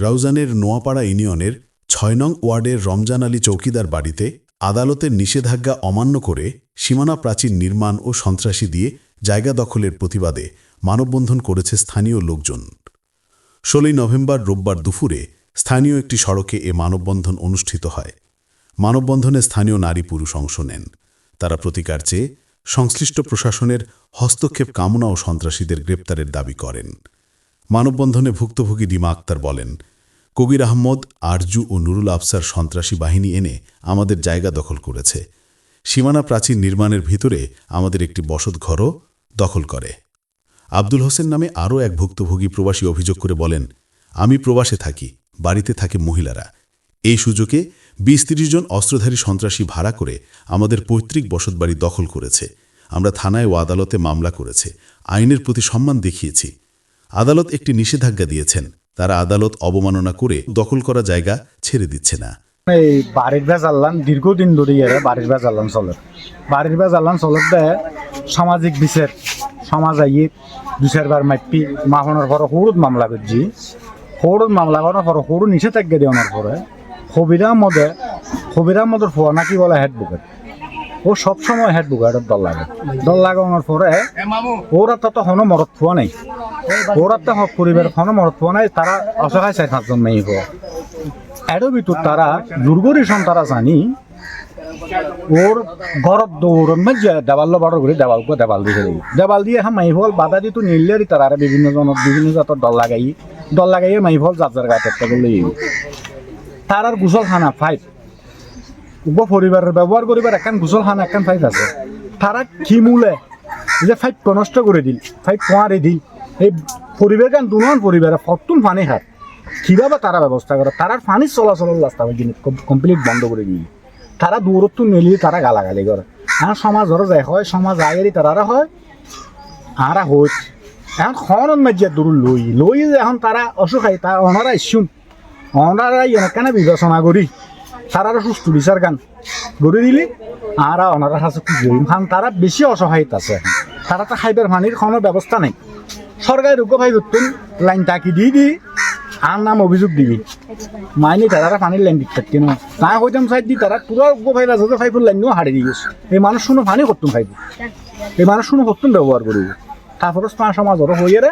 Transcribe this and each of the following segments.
রাউজানের নোয়াপাড়া ইউনিয়নের ছয় নং ওয়ার্ডের রমজান আলী চৌকিদার বাড়িতে আদালতের নিষেধাজ্ঞা অমান্য করে সীমানা প্রাচীর নির্মাণ ও সন্ত্রাসী দিয়ে জায়গা দখলের প্রতিবাদে মানববন্ধন করেছে স্থানীয় লোকজন। ষোলোই নভেম্বর রোববার দুপুরে স্থানীয় একটি সড়কে এ মানববন্ধন অনুষ্ঠিত হয়। মানববন্ধনে স্থানীয় নারী পুরুষ অংশ নেন। তারা প্রতিকার চেয়ে সংশ্লিষ্ট প্রশাসনের হস্তক্ষেপ কামনা ও সন্ত্রাসীদের গ্রেপ্তারের দাবি করেন। মানববন্ধনে ভুক্তভোগী ডিমা আক্তার বলেন কবির আহমদ, আরজু ও নুরুল আফসার সন্ত্রাসী বাহিনী এনে আমাদের জায়গা দখল করেছে। সীমানা প্রাচীর নির্মাণের ভিতরে আমাদের একটি বসতঘরও দখল করে। আব্দুল হোসেন নামে আরও এক ভুক্তভোগী প্রবাসী অভিযোগ করে বলেন, আমি প্রবাসে থাকি, বাড়িতে থাকে মহিলারা। এই সুযোগে বিশ তিরিশ জন অস্ত্রধারী সন্ত্রাসী ভাড়া করে আমাদের পৈতৃক বসতবাড়ি দখল করেছে। আমরা থানায় ও আদালতে মামলা করেছে। আইনের প্রতি সম্মান দেখিয়েছি। আদালত একটি নিষেধাজ্ঞা দিয়েছেন। তারা আদালত অবমাননা করে দখল করা জায়গা ছেড়ে দিচ্ছে না। এই বাড়ির ভেজ আল্লান দীর্ঘদিন ধরে ইয়ারে বাড়ির ভেজ আল্লান চলে। বাড়ির ভেজ আল্লান চলত দে সামাজিক বিচার, সমাজ আইয়ে দু চারবার মাইপি মাহনের পরে সৰুত মামলা করছি। সৰুত মামলা করার পরে সরু নিষেধাজ্ঞা দেওয়ার পরে কবিরা মদে কবিরা মদের ফোয়া নাকি বলে হেড বুকেট ও সবসময় হেড বুকেটের দল লাগে। দল লাগানোর পরে ওরা তো তখনও মরত ফোয়া নাই। ওরা তো পরিবার কোনো মরত ফোয়া নাই, তারা অসহায় চার পাঁচজন মেয়ে হওয়া এর ভিতর তারা দুর্গরিসন তারা জানি, ওর ঘরত দৌড়ন মাঝে দেওয়াল বাড়ো করে করে দেওয়াল দিয়ে দিই দেওয়াল দিয়ে হ্যাঁ মাইফল, বাধা দিত নিলেরই তারা বিভিন্ন জনের বিভিন্ন জাতের দল লাগাই। দল লাগাই মাইফল যার যার গায়ে তার আর গুসল খানা ফাইভ পরিবারের ব্যবহার করিবার একখান গুসল খানা একখান ফাইভ আছে। তারা কি মূলে? যে ফাইভ নষ্ট করে দিল, ফাইভ পোয়ারে দিল। এই পরিবার গান দুজন পরিবারে ফতুন পানি খায় কীভাবে তারা ব্যবস্থা করে তারা পানির চলাচলের রাস্তা জিনিস কমপ্লিট বন্ধ করে দিই তারা দূরত্ব মিলিয়ে তারা গালাগালি করে। এখন সমাজেরও যায়, হয় সমাজ আয়েরই তারা হয়, আরা হই এখন খনন মাঝে দূর লই লই এখন তারা অসুখাই তারা ওনারা ইস্যুন ওনারা এনেকানে বিবেচনা করি? তারা সুস্থ বিচার গান গড়ে দিলি। আরা ওনারা কাছে খুঁজে কারণ তারা বেশি অসহায়িত আছে। তারা তো খাইবার পানির কোনো ব্যবস্থা নেই। সরকারি রোগ ভাই তুন লাইন টাকি দিয়ে দি আর নাম অভিযোগ দিবি। মাইনি তারা পানির লাইন দিক থাকতে না হইতাম সাইড দি তারা পুরো গো ভাই ফাইফুর লাইন নিয়েও হারিয়ে দিয়েছে এই মানুষ শুনো, পানি করতুম খাইব এই মানুষ শুনো করতুম ব্যবহার করিব তারপরে সমাজেরও হইয়ে রে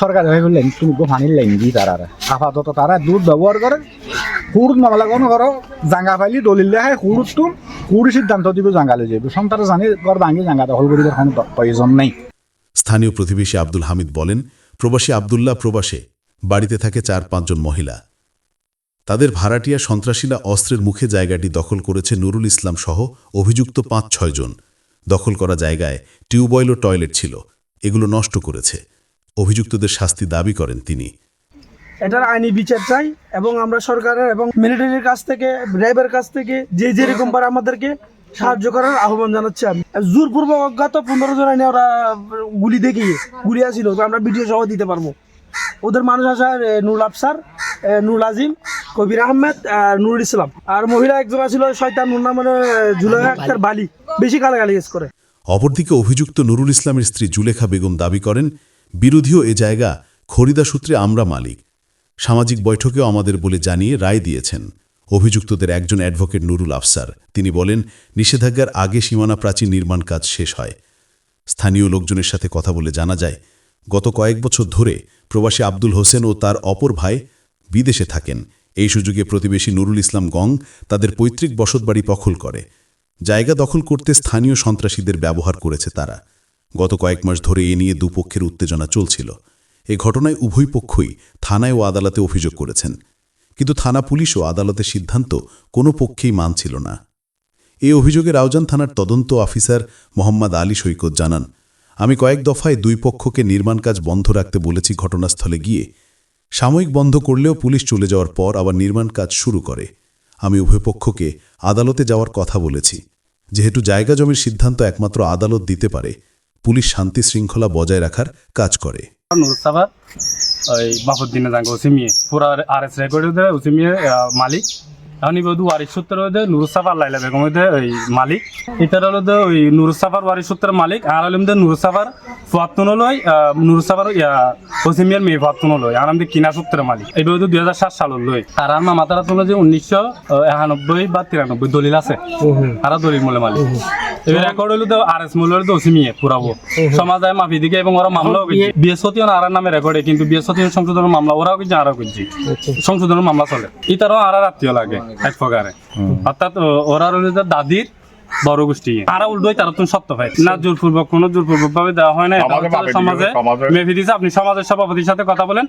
সরকারি ফাইফুর লাইন তুমি গো পানির লাইন দি তারা আপাতত তারা দুধ ব্যবহার করে হুড়ুত মামলা কোনো করো জাঙ্গা ফাইলি, দলিল দেখায় হুড়ুত তুন হুড়ি সিদ্ধান্ত দিব জাঙ্গালে যাইব সন্তারা জানি ঘর ভাঙি জাঙ্গা দখল করিবার কোনো প্রয়োজন নেই। স্থানীয় প্রতিবেশী আব্দুল হামিদ বলেন প্রবাসী আবদুল্লাহ প্রবাসে বাড়িতে থাকে চার পাঁচজন মহিলা। তাদের ভাড়াটিয়া সন্ত্রাসীরা অস্ত্রের মুখে জায়গাটি দখল করেছে নুরুল ইসলাম সহ অভিযুক্ত পাঁচ ছয়জন দখল করা জায়গায় টিউবওয়েল ও টয়লেট ছিল। এগুলো নষ্ট করেছে। অভিযুক্তদের শাস্তি দাবি করেন তিনি। এটার আইনি বিচার চাই এবং আমরা সরকারের এবং মিলিটারির কাছ থেকে র্যাবের কাছ থেকে যে যেরকম পারে আমাদেরকে সাহায্য করার আহ্বান জানাচ্ছি আমি। জোরপূর্বক অজ্ঞাত পনেরো জন আইনে ওরা গুলি দেখিয়ে গুলি আসছিল তো আমরা ভিডিও সহ দিতে পারব। ওদের মানুষ আছে এ, নুরুল আফসার এ, নুরুল আজিম কবির আহমেদ আর নুরুল ইসলাম। আর মহিলা একজন আছিল শয়তান নুর নামের জুলাই আক্তার বালি। বেশি গালাগালি ইউজ করে। অপরদিকে অভিযুক্ত নুরুল ইসলামের স্ত্রী জুলেখা বেগম দাবি করেন বিরোধীও এ জায়গা খরিদা সূত্রে আমরা মালিক। সামাজিক বৈঠকেও আমাদের বলে জানিয়ে রায় দিয়েছেন। অভিযুক্তদের একজন অ্যাডভোকেট নুরুল আফসার। তিনি বলেন, নিষেধাজ্ঞার আগে সীমানা প্রাচীর নির্মাণ কাজ শেষ হয়। স্থানীয় লোকজনের সাথে কথা বলে জানা যায়, গত কয়েক বছর ধরে প্রবাসী আব্দুল হোসেন ও তার অপর ভাই বিদেশে থাকেন। এই সুযোগে প্রতিবেশী নুরুল ইসলাম গং তাদের পৈতৃক বসতবাড়ি দখল করে। জায়গা দখল করতে স্থানীয় সন্ত্রাসীদের ব্যবহার করেছে তারা। গত কয়েক মাস ধরে এ নিয়ে দুপক্ষের উত্তেজনা চলছিল। এ ঘটনায় উভয় পক্ষই থানায় ও আদালতে অভিযোগ করেছেন। কিন্তু থানা পুলিশ ও আদালতের সিদ্ধান্ত কোনো পক্ষেই মানছিল না। এই অভিযোগে রাউজান থানার তদন্ত অফিসার মোহাম্মদ আলী সৈকত জানান, আমি কয়েক দফায় দুই পক্ষকে নির্মাণ কাজ বন্ধ রাখতে বলেছি ঘটনাস্থলে গিয়ে। সাময়িক বন্ধ করলেও পুলিশ চলে যাওয়ার পর আবার নির্মাণ কাজ শুরু করে। আমি উভয় পক্ষকে আদালতে যাওয়ার কথা বলেছি। যেহেতু জায়গা জমির সিদ্ধান্ত একমাত্র আদালত দিতে পারে, পুলিশ শান্তি শৃঙ্খলা বজায় রাখার কাজ করে। নুরসাবাদ ওই বাফুদ্দিনে যাঙ্গ ওসিমিয়ে পুরা আর এস রেকর্ড মালিক এখন ইবদ ওয়ারিশ সূত্রের মধ্যে নুরুসাফার লাইলা বেগম মধ্যে ওই মালিক। ইতার হলো যে ওই নুরুসাফার সূত্রের মালিক। আর হলো মধ্যে নুরুসাফার ফুয়াত্তন লই নুরুসাফার ইয়া হোসিমিয়ার মেয়ে ফুয়াত্তন লই আর আমাদের কিনা সূত্রের মালিক। এই বই দুই হাজার সাত সালের লই আর আমার মাতারা তোলা যে উনিশশো একানব্বই বা তিরানব্বই দলিল আছে। আর দলিল মূল্য মালিক। এবার রেকর্ড হইল তো আর এস মূল্য তো ওসিমিয়ে পুরাবো। সমাজে মাফি দিকে এবং ওরা মামলাও করছে। বৃহস্পতি আর নামে রেকর্ডে কিন্তু বৃহস্পতি সংশোধনের মামলা ওরাও করছে আরও করছে। সংশোধনের মামলা চলে। ইতারও আর আত্মীয় লাগে। এক প্রকারে। অর্থাৎ ওরা রইল দাদির বড় গোষ্ঠী। আর উল্টোই তারা তুমি সত্য পাই না জোরপূর্বক কোনো জোরপূর্বক ভাবে দেওয়া হয় না সমাজে হচ্ছে মাফি দিবে, সমাজে সমাজে- মেফি দিছে আপনি সমাজের সভাপতির সাথে কথা বলেন।